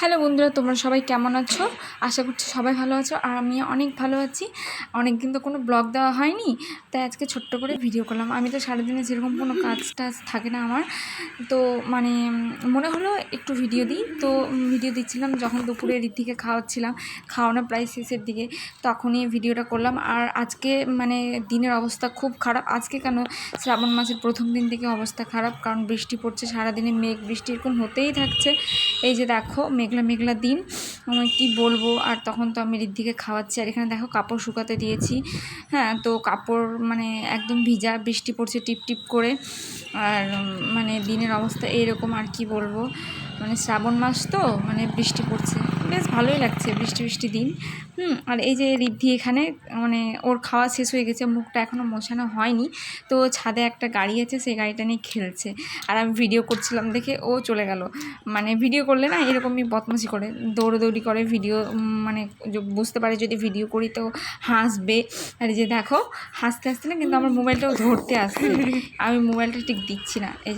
Hello বন্ধুরা, তোমরা সবাই কেমন আছো? আশা করছি সবাই ভালো আছো আর আমি অনেক ভালো আছি। অনেক দিন তো কোনো ব্লগ দেওয়া হয়নি, তাই আজকে ছোট্ট করে ভিডিও করলাম। আমি তো সারাদিনে যেরকম কোনো কাজ টাজ থাকে না আমার। তো মানে মনে হলো একটু ভিডিও দিই। তো ভিডিও দিচ্ছিলাম যখন দুপুরে ঋদ্ধিকে খাওয়াচ্ছিলাম, খাওয়ানো প্রায় শেষের দিকে, তখনই ভিডিওটা করলাম। আর আজকে মানে দিনের অবস্থা খুব খারাপ। আজকে কেন? শ্রাবণ মাসের প্রথম দিন থেকে অবস্থা খারাপ, কারণ বৃষ্টি পড়ছে, সারাদিনে মেঘ বৃষ্টি এরকম হতেই থাকছে। এই যে দেখো মেঘলা মেঘলা দিন। আমি কি বলব? আর তখন তো আমি ঋদ্ধিকে খাওয়াচ্ছি। আর এখানে দেখো কাপড় শুকাতে দিয়েছি। হ্যাঁ তো কাপড় মানে একদম ভিজা, বৃষ্টি পড়ছে টিপ টিপ করে। আর মানে দিনের অবস্থা এইরকম আর কি বলব? মানে শ্রাবণ মাস তো মানে বৃষ্টি পড়ছে। বেশ ভালোই লাগছে বৃষ্টি বৃষ্টি দিন। হুম, আর এই যে ঋদ্ধি এখানে মানে ওর খাওয়া শেষ হয়ে গেছে, মুখটা এখনও মোছানো হয়নি। তো ছাদে একটা গাড়ি আছে, সেই গাড়িটা নিয়ে খেলছে। আর আমি ভিডিও করছিলাম দেখে ও চলে গেল। মানে ভিডিও করলে না, এরকমই বদমাশি করে। দৌড়োদৌড়ি করে ভিডিও মানে বুঝতে পারে যদি ভিডিও করি তো হাসবে। আর যে দেখো, হাসতে হাসতে না কিন্তু আমার মোবাইলটাও ধরতে আসছে। আমি মোবাইলটা ঠিক দিচ্ছি না। এই যে